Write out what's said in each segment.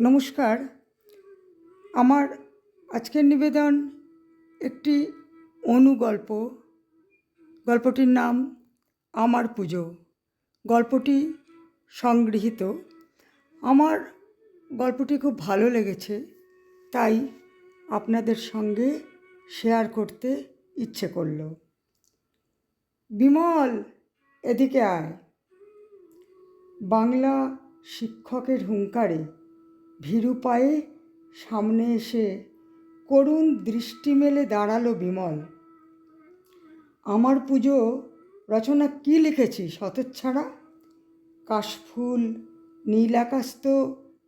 নমস্কার। আমার আজকের নিবেদন একটি অনুগল্প। গল্পটির নাম আমার পুজো। গল্পটি সংগৃহীত। আমার গল্পটি খুব ভালো লেগেছে, তাই আপনাদের সঙ্গে শেয়ার করতে ইচ্ছে করল। বিমল, এদিকে আয়। বাংলা শিক্ষকের হুঙ্কারে ভীরু পায়ে সামনে এসে করুণ দৃষ্টি মেলে দাঁড়াল বিমল। আমার পুজো রচনা কি লিখেছিস হতচ্ছাড়া? কাশফুল, নীল আকাশ তো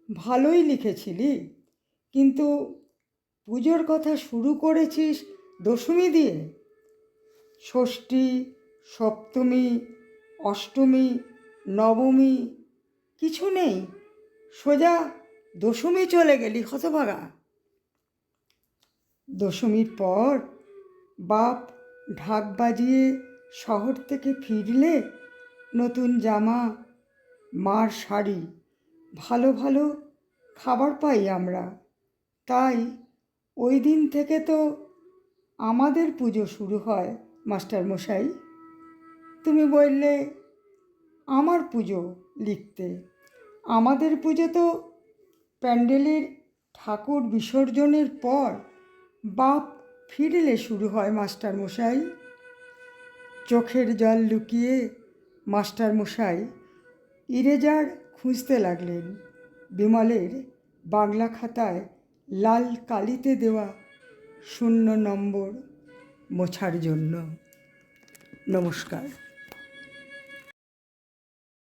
ভালোই লিখেছিলি, কিন্তু পুজোর কথা শুরু করেছিস দশমী দিয়ে। ষষ্ঠী, সপ্তমী, অষ্টমী, নবমী, কিছু নেই, সোজা দশমী চলে গেলি, হতভাগা। দশমীর পর বাপ ঢাক বাজিয়ে শহর থেকে ফিরলে নতুন জামা, মার শাড়ি, ভালো ভালো খাবার পাই আমরা। তাই ওই দিন থেকে তো আমাদের পুজো শুরু হয়, মাস্টার মশাই। তুমি বললে, আমার পুজো লিখতে। আমাদের পুজো তো প্যান্ডেলের ঠাকুর বিসর্জনের পর বাপ ফিরলে শুরু হয় মাস্টার মশাই চোখের জল লুকিয়ে মাস্টার মশাই ইরেজার খুঁজতে লাগলেন। বিমলের বাংলা খাতায় লাল কালিতে দেওয়া শূন্য নম্বর মোছার জন্য। নমস্কার।